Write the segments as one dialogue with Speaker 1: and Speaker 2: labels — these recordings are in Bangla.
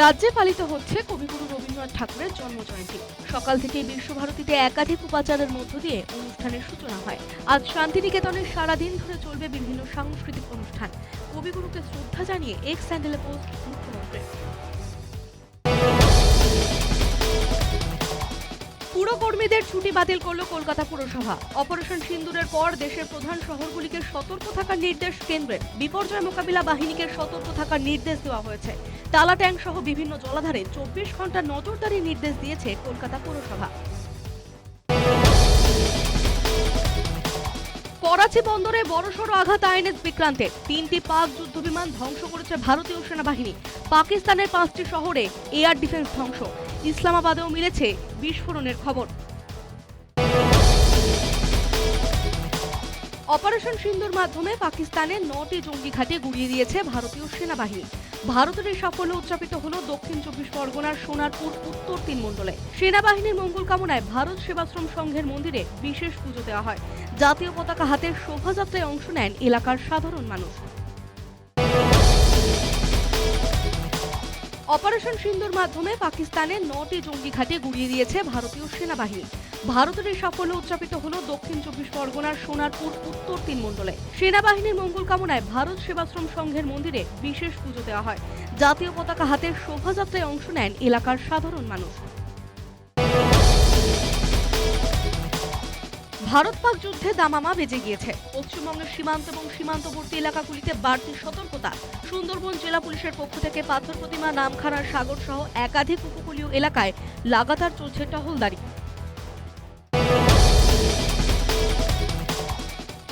Speaker 1: রাজ্যে পালিত হচ্ছে কবিগুরু রবীন্দ্রনাথ ঠাকুরের জন্মজয়ন্তী। সকাল থেকে বিশ্বভারতীতে একাধিক উপাচারের মধ্য দিয়ে অনুষ্ঠানের সূচনা হয়। আজ শান্তিনিকেতনে সারাদিন ধরে চলবে বিভিন্ন সাংস্কৃতিক অনুষ্ঠান। কবিগুরুকে শ্রদ্ধা জানিয়ে এক স্যান্ডেলে পোস্ট মুখ্যমন্ত্রী। পুরকর্মীদের ছুটি বাতিল করল কলকাতা পুরসভা। অপারেশন সিন্দুরের পর দেশের প্রধান শহরগুলিকে সতর্ক থাকার নির্দেশ কেন্দ্রের। বিপর্যয় মোকাবিলা বাহিনীকে সতর্ক থাকার নির্দেশ দেওয়া হয়েছে। টালা ট্যাঙ্ক সহ বিভিন্ন জলাধারে চব্বিশ ঘণ্টা নজরদারির নির্দেশ দিয়েছে কলকাতা পুরসভা। করাচি বন্দরে বড়সড় আঘাত আইএনএস বিক্রান্তের। তিনটি পাক যুদ্ধ বিমান ধ্বংস করেছে ভারতীয় সেনাবাহিনী। পাকিস্তানের পাঁচটি শহরে এয়ার ডিফেন্স ধ্বংস। ইসলামাবাদেও মিলেছে বিস্ফোরণের খবর। অপারেশন সিন্ধুর মাধ্যমে পাকিস্তানের নটি জঙ্গি ঘাঁটি গুড়িয়ে দিয়েছে ভারতীয় সেনাবাহিনী। ভারতের এই সাফল্য উদযাপিত হল দক্ষিণ চব্বিশ পরগনার সোনারপুর, উত্তর তিন মণ্ডলে। সেনাবাহিনীর মঙ্গল কামনায় ভারত সেবাশ্রম সংঘের মন্দিরে বিশেষ পুজো দেওয়া হয়। জাতীয় পতাকা হাতে শোভাযাত্রায় অংশ নেন এলাকার সাধারণ মানুষ। অপারেশন সিন্দুর মাধ্যমে পাকিস্তানের নটি জঙ্গি ঘাঁটি গুড়িয়ে দিয়েছে ভারতীয় সেনাবাহিনী। ভারতের এই সাফল্য উদযাপিত হল দক্ষিণ চব্বিশ পরগনার সোনারপুর, উত্তর তিন মণ্ডলে। সেনাবাহিনীর মঙ্গল কামনায় ভারত সেবাশ্রম সংঘের মন্দিরে বিশেষ পুজো দেওয়া হয়। জাতীয় পতাকা হাতে শোভাযাত্রায় অংশ নেন এলাকার সাধারণ মানুষ। ভারত পাক যুদ্ধে দামামা বেজে গিয়েছে। পশ্চিমবঙ্গের সীমান্ত এবং সীমান্তবর্তী এলাকাগুলিতে বাড়তি সতর্কতা। সুন্দরবন জেলা পুলিশের পক্ষ থেকে পাথর প্রতিমা, নামখানার সাগর সহ একাধিক উপকূলীয় এলাকায় লাগাতার চলছে টহলদারি।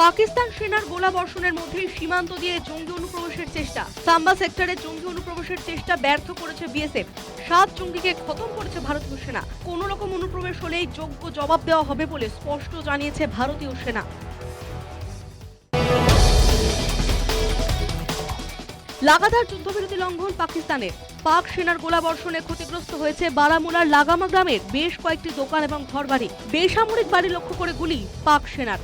Speaker 1: পাকিস্তান সেনার গোলা বর্ষণের মধ্যেই সীমান্ত দিয়ে জঙ্গি অনুপ্রবেশের চেষ্টা। সাম্বা সেক্টরে জঙ্গি অনুপ্রবেশের চেষ্টা ব্যর্থ করেছে বিএসএফ। সাত জঙ্গিকে খতম করেছে ভারতীয় সেনা। কোনো রকম অনুপ্রবেশ হলেই যোগ্য জবাব দেওয়া হবে বলে স্পষ্ট জানিয়েছে ভারতীয় সেনা। লাগাতার যুদ্ধবিরতি লঙ্ঘন পাকিস্তানের। পাক সেনার গোলাবর্ষণে ক্ষতিগ্রস্ত হয়েছে বারামুলার লাগামা গ্রামের বেশ কয়েকটি দোকান এবং ঘরবাড়ি। বেসামরিক বাড়ি লক্ষ্য করে গুলি পাক সেনার।